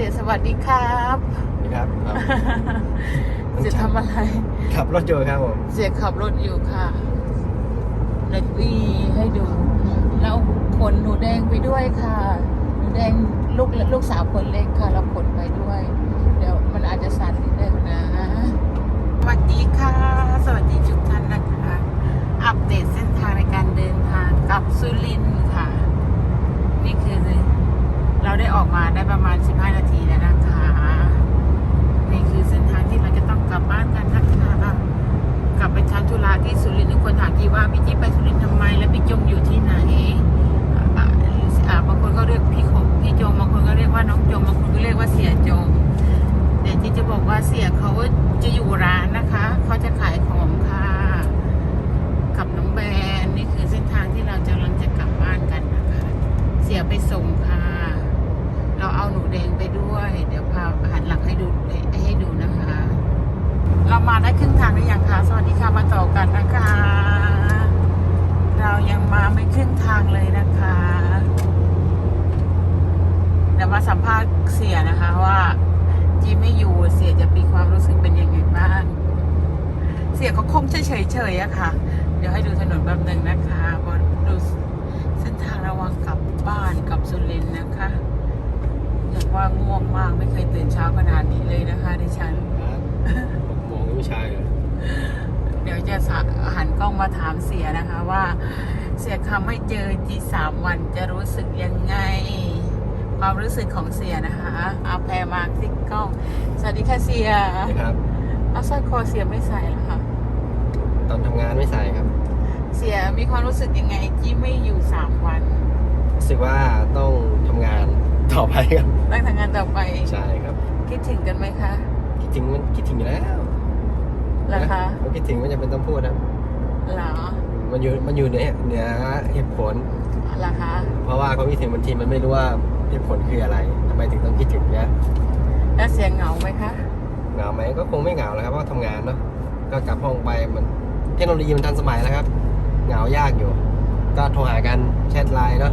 สียสวัสดีครับนะครับครับเสียทำอะไร ขับรถอยู่ครับผมเสียขับรถอยู่ค่ะเด็กวีให้ดู แล้วขนหนูแดงไปด้วยค่ะ หนูแดงลูกลูกสาวคนเล็กค่ะ เราขนไปด้วย เดี๋ยวมันอาจจะสั่นนิดนึงนะสวัสดีค่ะ สวัสดีทุกท่านนะคะ อัปเดตเส้นทางในการเดินทางกลับสุรินทร์ค่ะ นี่คือ เราได้ออกมาได้ประมาณ 15 นาทีแล้วนะคะ นี่คือเส้นทางที่เราจะต้องกลับบ้านกันนะคะกลับไปทำธุระที่สุรินทร์ทุกคนถามกี่ว่าพี่จิ๊บไปสุรินทร์ทำไม แล้วพี่จงอยู่ที่ไหนอ่าอ่าบางคนก็เรียกพี่ขมพี่จงบางคนก็เรียกว่าน้องจงบางคนก็เรียกว่าเสียจงแต่ที่จะบอกว่าเสียเขาจะอยู่ร้านนะคะ เขาจะขายของค่ะ กับน้องแบนนี่คือเส้นทางที่เราจะกำลังจะกลับบ้านกันนะคะ เสียไปส่งค่ะ เราเอาหนูแดงไปด้วย เดี๋ยวพาหันหลังให้ดูให้ให้ดูนะคะ เรามา ได้ครึ่งทางหรือยังคะสวัสดีค่ะมาต่อกันนะคะ เรายังมาไม่ครึ่งทางเลยนะคะ เดี๋ยวมาสัมภาษณ์เสียนะคะว่าจีไม่อยู่เสียจะมีความรู้สึกเป็นยังไงบ้าง เสียก็คงเฉยๆอะค่ะ เดี๋ยวให้ดูถนนแป๊บหนึ่งนะคะบนดูเส้นทางระหวังกลับบ้านกับสุรินนะคะอยากว่าง่วงมากไม่เคยตื่นเช้าขนาดนี้เลยนะคะดิฉัน มองผู้ชายเหรอ เดี๋ยวจะสักหันกล้ องมาถามเสียนะคะว่า เสียคำไม่เจอจีสามวันจะรู้สึกยังไง ความรู้สึกของเสียนะคะเอาแพรมาที่กล้อง สวัสดีค่ะเสียนะครับเอาสร้อยคอเสียไม่ใส่เหรอคะตอนทำงานไม่ใส่ครับ เสียมีความรู้สึกยังไงที่ไม่อยู่สามวันรู้สึกว่าต้องทำงานต่อไปครับต้องทำงานต่อไป ใช่ครับ คิดถึงกันไหมคะ คิดถึงมันคิดถึงอยู่แล้วเหรอคะมันคิดถึงมันจะเป็นต้องพูดนะ เหรอมันอยู่มันอยู่ในเหนือเหตุผล เหรอคะเพราะว่าความคิดถึงบางทีมันไม่รู้ว่าเหตุผลคืออะไรทำไมถึงต้องคิดถึงเนี่ยแล้วเสียเหงาไหมคะเหงาไหมก็คงไม่เหงาแล้วครับเพราะทำงานเนาะก็กลับห้องไปมันเทคโนโลยีมันทันสมัยแล้วครับ เหงายากอยู่ ก็โทรหากันแชทไลน์เนาะ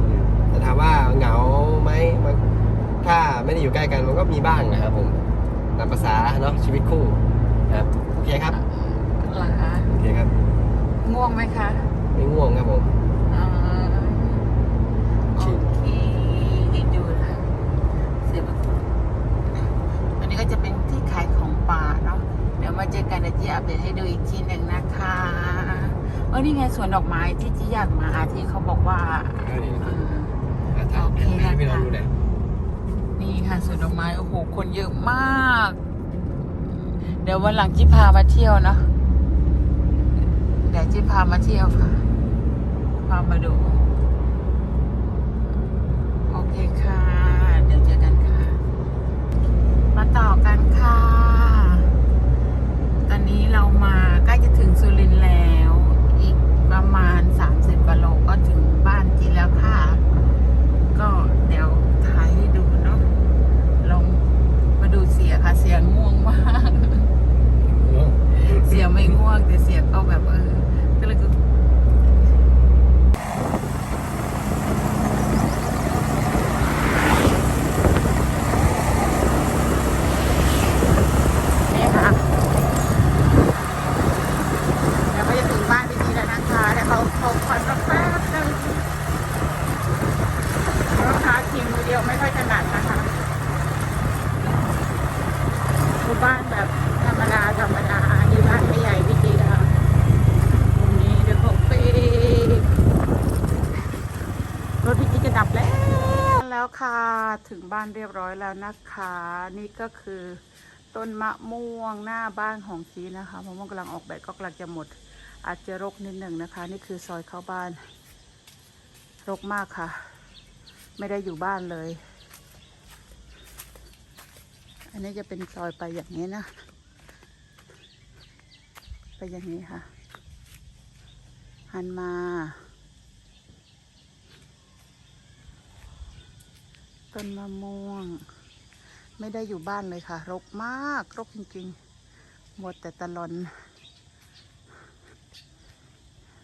อืมแต่ถามว่าเหงาไหมมันถ้าไม่ได้อยู่ใกล้กันมันก็มีบ้างนะครับผมตามภาษาเนาะชีวิตคู่ครับโอเคครับ เหรอคะ โอเคครับ ง่ วงไหมคะไม่ง่วงครับผมอ่าโอเคดูนะเสียบอันนี้ก็จะเป็นที่ขายของป่าเนาะเดี๋ยวมาเจอกันเดี๋ยวจีอัปเดตให้ดูอีกทีหนึ่งนะคะเออนี่ไงสวนดอกไม้ที่จีอยากมาที่เขาบอกว่าเออโอเคนะคะให้พี่ลองดูหน่อยนี่ค่ะสวนดอกไม้โอ้โหคนเยอะมาก เดี๋ยววันหลังจีพามาเที่ยวเนาะเดี๋ยวจะพามาเที่ยวค่ะ พามาดู โอเคค่ะ เดี๋ยวเจอกันค่ะ มาต่อกันค่ะ ตอนนี้เรามาใกล้จะถึงสุรินทร์แล้ว อีกประมาณ 30กว่าโลก็ถึงบ้านจีแล้วค่ะ ก็เดี๋ยวถ่ายให้ดูเนาะ ลองมาดูเสียค่ะ เสียง่วงมาก เสียไม่ง่วงแต่เสียก็แบบเออ ก็เลยก็นี่ค่ะเดี๋ยวก็จะถึงบ้านพี่ทีแล้วนะคะเดี๋ยวเขาเขาคอยสักแป๊บนึงรถค้าขี่มือเดียวไม่ค่อยถนัดนะคะคือบ้านแบบธรรมดาธรรมดานี่บ้านไม่ใหญ่พี่จีค่ะตรงนี้เดี๋ยวเขาไปรถพี่จีจะดับแล้ว แล้ว ค่ะ ถึงบ้านเรียบร้อยแล้วนะคะ นี่ก็คือต้นมะม่วงหน้าบ้านของจีนะคะมะม่วงกำลังออกแบบก็กำลังจะหมด อาจจะรกนิดหนึ่งนะคะ นี่คือซอยเข้าบ้าน รกมากค่ะ ไม่ได้อยู่บ้านเลย อันนี้จะเป็นซอยไปอย่างนี้นะ ไปอย่างนี้ค่ะ หันมา ต้นมะม่วง ไม่ได้อยู่บ้านเลยค่ะ รกมาก รกจริงๆ หมดแต่ตะลอน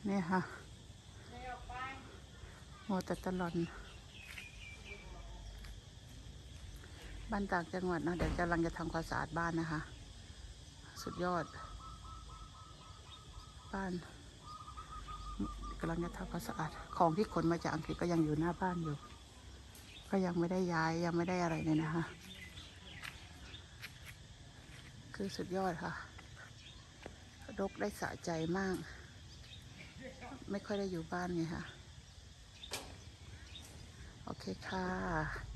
นี่ค่ะหมดแต่ตะลอนบ้านต่างจังหวัดนะเดี๋ยวกำลังจะทำความสะอาดบ้านนะคะ สุดยอด บ้านกำลังจะทำความสะอาด ของที่ขนมาจากอังกฤษก็ยังอยู่หน้าบ้านอยู่ ก็ยังไม่ได้ย้ายยังไม่ได้อะไรเลยนะคะ คือสุดยอดค่ะรกได้สะใจมาก ไม่ค่อยได้อยู่บ้านไงค่ะ โอเคค่ะ